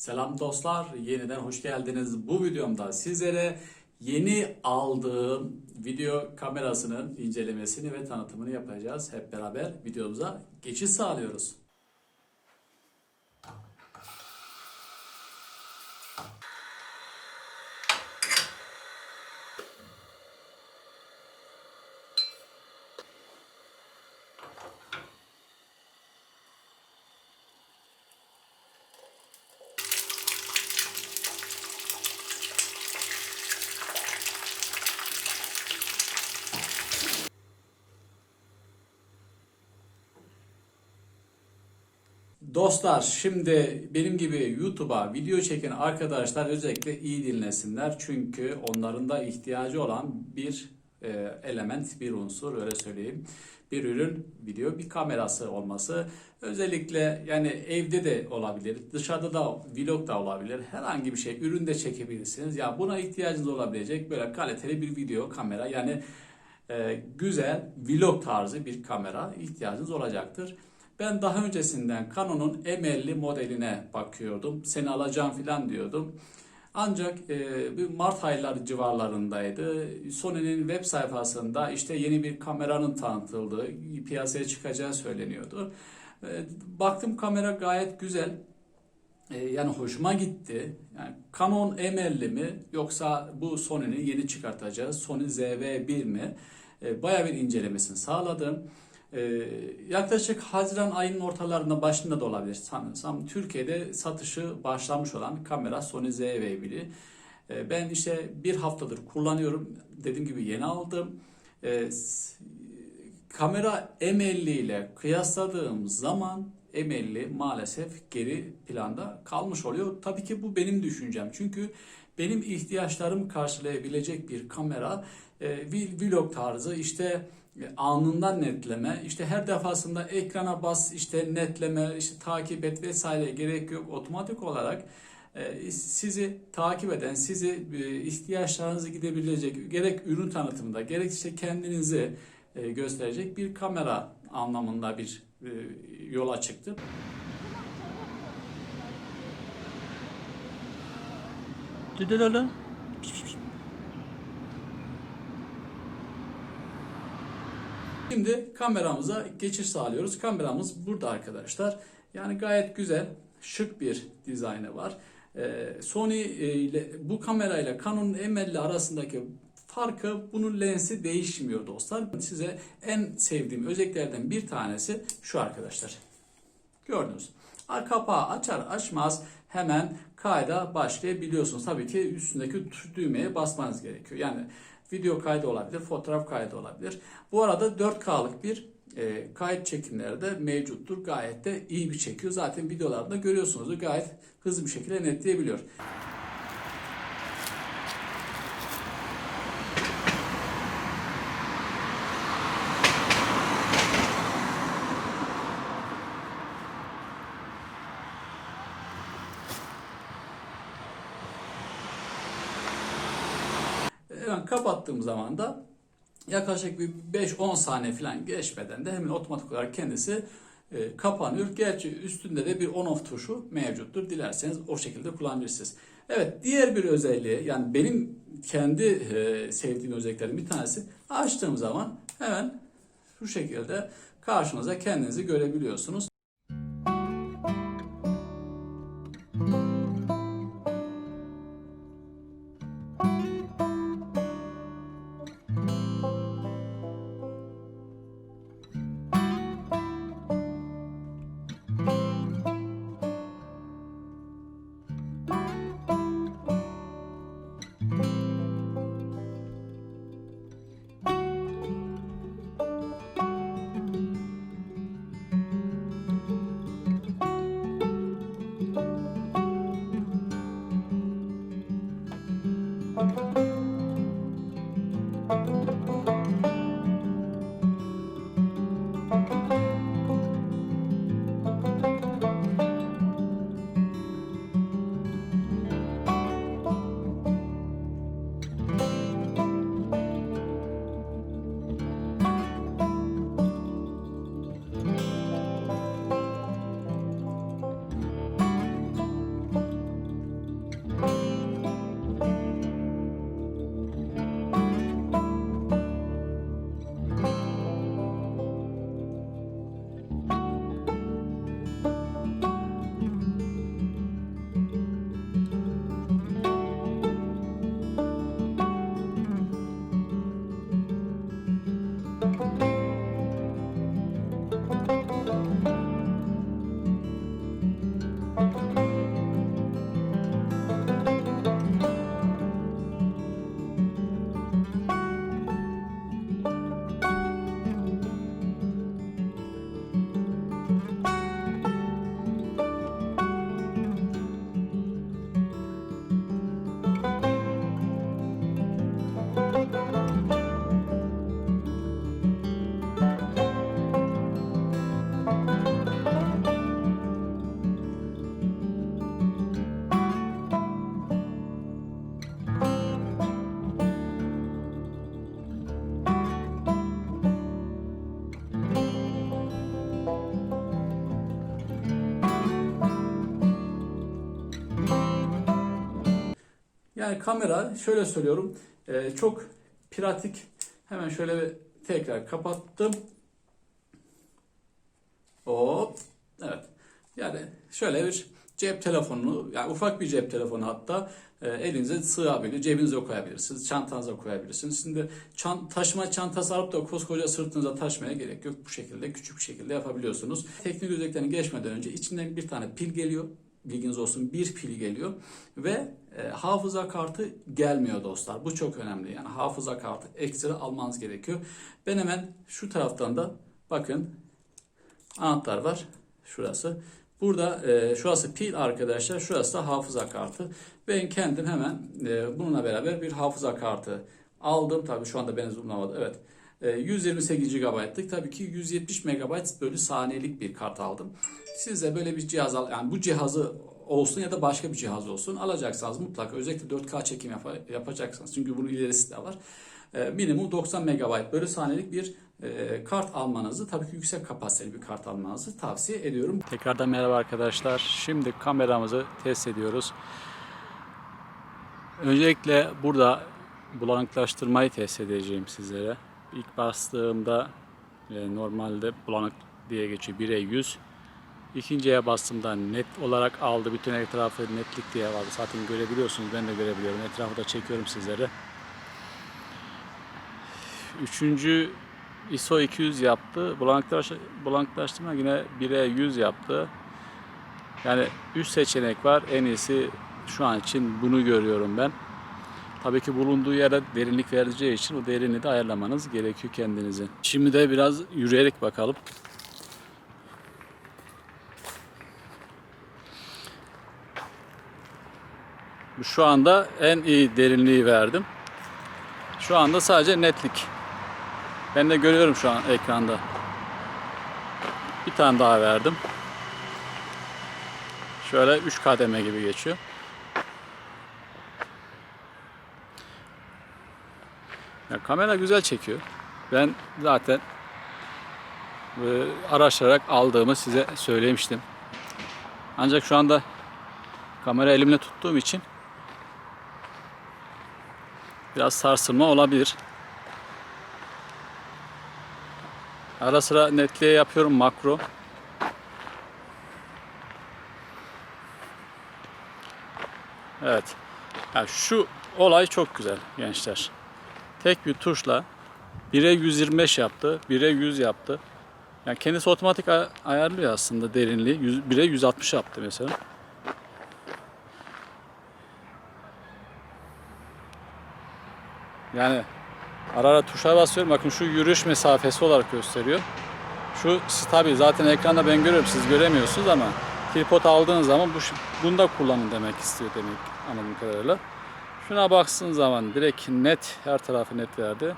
Selam dostlar, yeniden hoş geldiniz. Bu videomda sizlere yeni aldığım video kamerasının incelemesini ve tanıtımını yapacağız. Hep beraber videomuza geçiş sağlıyoruz. Dostlar şimdi benim gibi YouTube'a video çeken arkadaşlar özellikle iyi dinlesinler. Çünkü onların da ihtiyacı olan bir e, element, bir unsur öyle söyleyeyim. Bir ürün, video, bir kamerası olması. Özellikle yani evde de olabilir, dışarıda da vlog da olabilir. Herhangi bir şey, ürün de çekebilirsiniz. Ya buna ihtiyacınız olabilecek böyle kaliteli bir video kamera yani e, güzel vlog tarzı bir kamera ihtiyacınız olacaktır. Ben daha öncesinden Canon'un M50 modeline bakıyordum. Seni alacağım falan diyordum. Ancak e, bir Mart ayları civarlarındaydı. Sony'nin web sayfasında işte yeni bir kameranın tanıtıldığı, piyasaya çıkacağı söyleniyordu. E, baktım kamera gayet güzel. E, yani hoşuma gitti. Yani Canon M50 mi yoksa bu Sony'nin yeni çıkartacağı Sony ZV-1 mi? E, bayağı bir incelemesini sağladım. Ee, yaklaşık Haziran ayının ortalarında başında da olabilir sanırsam Türkiye'de satışı başlamış olan kamera Sony ZV-1'i. Ee, ben işte bir haftadır kullanıyorum. Dediğim gibi yeni aldım. Ee, kamera M50 ile kıyasladığım zaman M50 maalesef geri planda kalmış oluyor. Tabii ki bu benim düşüncem. Çünkü benim ihtiyaçlarımı karşılayabilecek bir kamera e, vlog tarzı işte e, anından netleme işte her defasında ekrana bas işte netleme işte takip et vesaire gerek yok otomatik olarak e, sizi takip eden sizi ihtiyaçlarınızı gidebilecek gerek ürün tanıtımında gerek işte kendinizi gösterecek bir kamera anlamında bir yola çıktı. Lan. Şimdi kameramıza geçiş sağlıyoruz. Kameramız burada arkadaşlar. Yani gayet güzel, şık bir dizaynı var. Ee, Sony e, ile bu kamerayla Canon M50 arasındaki farkı bunun lensi değişmiyor dostlar. Size en sevdiğim özelliklerden bir tanesi şu arkadaşlar. Gördünüz. Kapağı açar açmaz hemen kayda başlayabiliyorsunuz. Tabii ki üstündeki düğmeye basmanız gerekiyor. Yani video kaydı olabilir, fotoğraf kaydı olabilir. Bu arada 4K'lık bir e, kayıt çekimleri de mevcuttur. Gayet de iyi bir çekiyor. Zaten videolarda görüyorsunuz. Gayet hızlı bir şekilde netleyebiliyor. Hemen kapattığım zaman da yaklaşık bir 5-10 saniye falan geçmeden de hemen otomatik olarak kendisi e, kapanıyor. Gerçi üstünde de bir on-off tuşu mevcuttur. Dilerseniz o şekilde kullanabilirsiniz. Evet diğer bir özelliği yani benim kendi e, sevdiğim özelliklerin bir tanesi açtığım zaman hemen şu şekilde karşınıza kendinizi görebiliyorsunuz. Yani kamera şöyle söylüyorum e, çok pratik. Hemen şöyle bir tekrar kapattım. Hop. Evet. Yani şöyle bir cep telefonunu, yani ufak bir cep telefonu hatta e, elinize sığabilir, cebinize koyabilirsiniz, çantanıza koyabilirsiniz. Şimdi çan, taşıma çantası alıp da koskoca sırtınıza taşımaya gerek yok. Bu şekilde küçük bir şekilde yapabiliyorsunuz. Teknik özelliklerini geçmeden önce içinden bir tane pil geliyor. Bilginiz olsun bir pil geliyor ve e, hafıza kartı gelmiyor dostlar. Bu çok önemli. Yani hafıza kartı ekstra almanız gerekiyor. Ben hemen şu taraftan da bakın anahtar var. Şurası. Burada e, şurası pil arkadaşlar. Şurası da hafıza kartı. Ben kendim hemen e, bununla beraber bir hafıza kartı aldım. Tabii şu anda beni zoomlamadı. Evet. E, 128 GB'lık. Tabii ki 170 MB bölü saniyelik bir kart aldım. Siz böyle bir cihaz al. Yani bu cihazı olsun ya da başka bir cihaz olsun alacaksanız mutlaka özellikle 4K çekim yapa- yapacaksınız. Çünkü bunun ilerisi de var. E, minimum 90 MB bölü saniyelik bir e, kart almanızı tabii ki yüksek kapasiteli bir kart almanızı tavsiye ediyorum. Tekrardan merhaba arkadaşlar. Şimdi kameramızı test ediyoruz. Öncelikle burada bulanıklaştırmayı test edeceğim sizlere. İlk bastığımda e, normalde bulanık diye geçiyor 1'e 100. İkinciye bastığımda net olarak aldı. Bütün etrafı netlik diye vardı. Zaten görebiliyorsunuz. Ben de görebiliyorum. Etrafı da çekiyorum sizlere. Üçüncü ISO 200 yaptı. Bulanıklaş, bulanıklaştırma yine 1'e 100 yaptı. Yani 3 seçenek var. En iyisi şu an için bunu görüyorum ben. Tabii ki bulunduğu yere derinlik vereceği için o derinliği de ayarlamanız gerekiyor kendinizin. Şimdi de biraz yürüyerek bakalım. Şu anda en iyi derinliği verdim. Şu anda sadece netlik. Ben de görüyorum şu an ekranda. Bir tane daha verdim. Şöyle 3 kademe gibi geçiyor. Ya kamera güzel çekiyor. Ben zaten e, araştırarak aldığımı size söylemiştim. Ancak şu anda kamera elimle tuttuğum için biraz sarsılma olabilir. Ara sıra netliğe yapıyorum makro. Evet. Yani şu olay çok güzel gençler. Tek bir tuşla 1'e 125 yaptı, 1'e 100 yaptı. Yani kendisi otomatik ay- ayarlıyor aslında derinliği. 100 1'e 160 yaptı mesela. Yani ara ara tuşa basıyorum. Bakın şu yürüyüş mesafesi olarak gösteriyor. Şu stabil. Zaten ekranda ben görüyorum. Siz göremiyorsunuz ama tripod aldığınız zaman bu bunu da kullanın demek istiyor demek anladığım kadarıyla. Şuna baksın zaman direkt net her tarafı net verdi.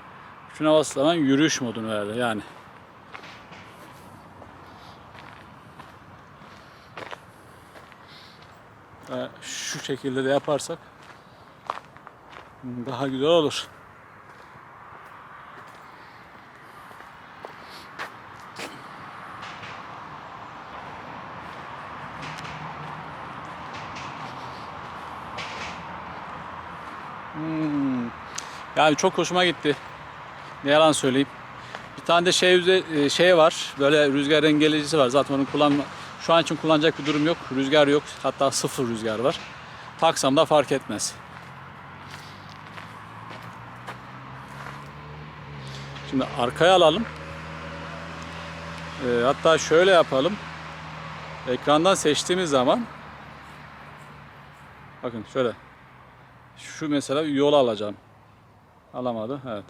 Şuna bastığı zaman yürüyüş modunu verdi yani. Ee, Şu şekilde de yaparsak daha güzel olur. Yani çok hoşuma gitti. Ne yalan söyleyeyim. Bir tane de şey e, şey var. Böyle rüzgar engelleyicisi var. Zaten onu kullanma şu an için kullanacak bir durum yok. Rüzgar yok. Hatta sıfır rüzgar var. Taksam da fark etmez. Şimdi arkaya alalım. Ee, hatta şöyle yapalım. Ekrandan seçtiğimiz zaman bakın şöyle şu mesela yol alacağım. Alamadı. Evet.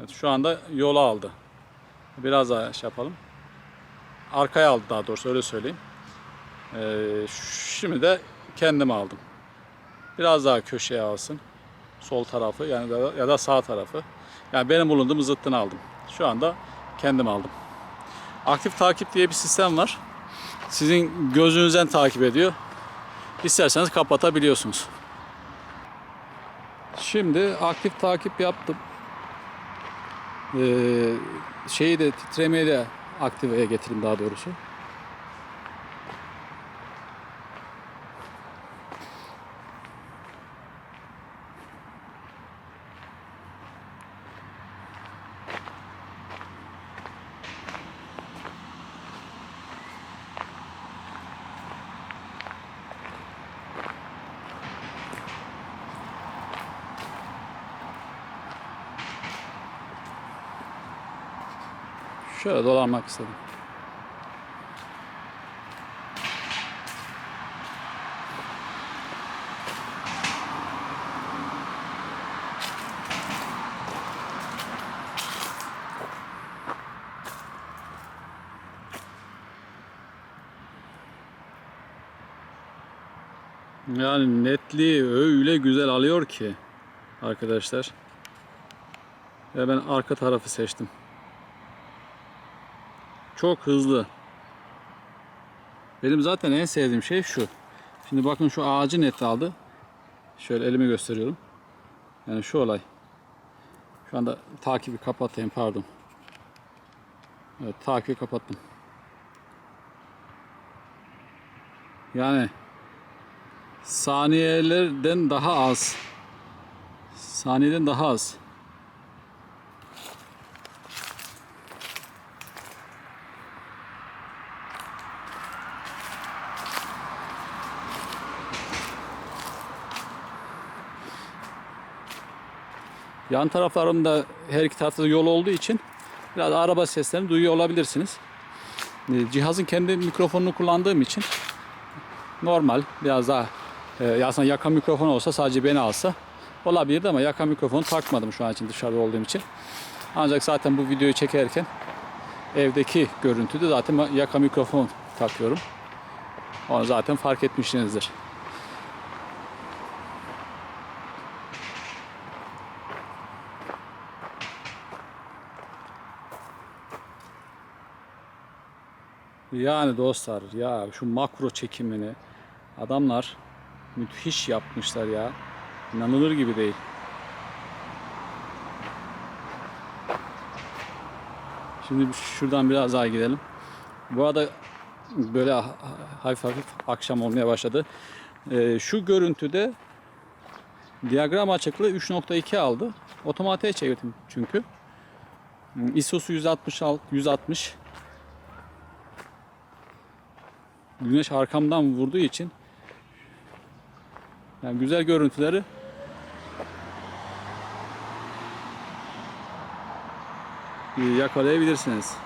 Evet şu anda yola aldı. Biraz daha şey yapalım. Arkaya aldı daha doğrusu öyle söyleyeyim. Ee, şimdi de kendim aldım. Biraz daha köşeye alsın. Sol tarafı yani da, ya da sağ tarafı. Yani benim bulunduğum zıttını aldım. Şu anda kendim aldım. Aktif takip diye bir sistem var. Sizin gözünüzden takip ediyor. İsterseniz kapatabiliyorsunuz. Şimdi aktif takip yaptım. Ee, şeyi de titremeyi de aktifeye getirdim daha doğrusu. Şöyle dolanmak istedim. Yani netliği öyle güzel alıyor ki arkadaşlar. Ve ben arka tarafı seçtim. Çok hızlı. Benim zaten en sevdiğim şey şu. Şimdi bakın şu ağacı net aldı. Şöyle elime gösteriyorum. Yani şu olay. Şu anda takibi kapatayım pardon. Evet takibi kapattım. Yani saniyelerden daha az. Saniyeden daha az. Yan taraflarımda her iki tarafta yol olduğu için biraz araba seslerini duyuyor olabilirsiniz. E, Cihazın kendi mikrofonunu kullandığım için normal biraz daha e, aslında yaka mikrofon olsa sadece beni alsa olabilirdi ama yaka mikrofonu takmadım şu an için dışarıda olduğum için. Ancak zaten bu videoyu çekerken evdeki görüntüde zaten yaka mikrofon takıyorum. Onu zaten fark etmişsinizdir. Yani dostlar ya şu makro çekimini adamlar müthiş yapmışlar ya. İnanılır gibi değil. Şimdi şuradan biraz daha gidelim. Bu arada böyle ha- hafif hafif akşam olmaya başladı. Ee, şu görüntüde diyagram açıklığı 3.2 aldı. Otomatiğe çevirdim çünkü. ISO'su 166 160 güneş arkamdan vurduğu için yani güzel görüntüleri yakalayabilirsiniz.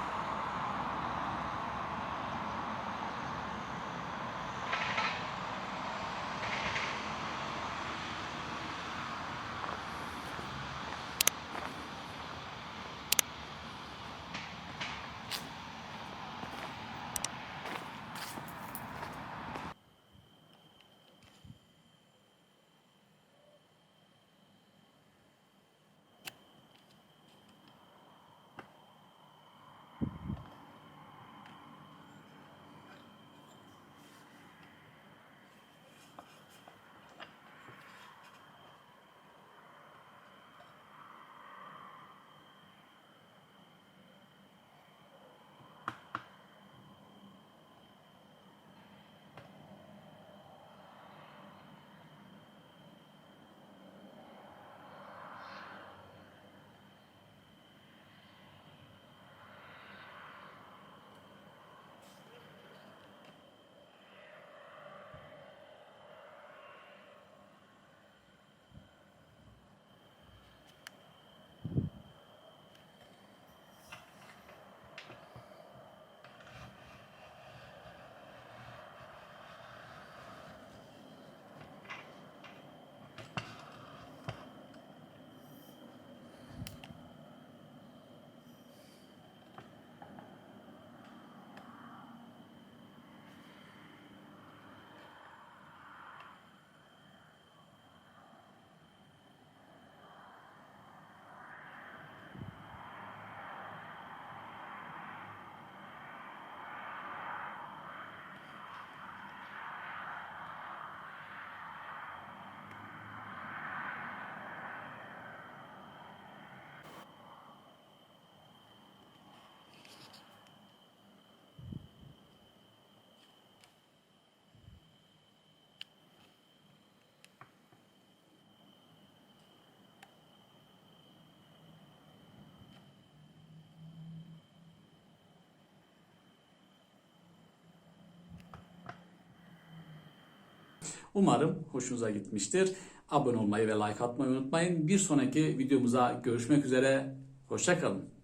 Umarım hoşunuza gitmiştir. Abone olmayı ve like atmayı unutmayın. Bir sonraki videomuza görüşmek üzere. Hoşçakalın.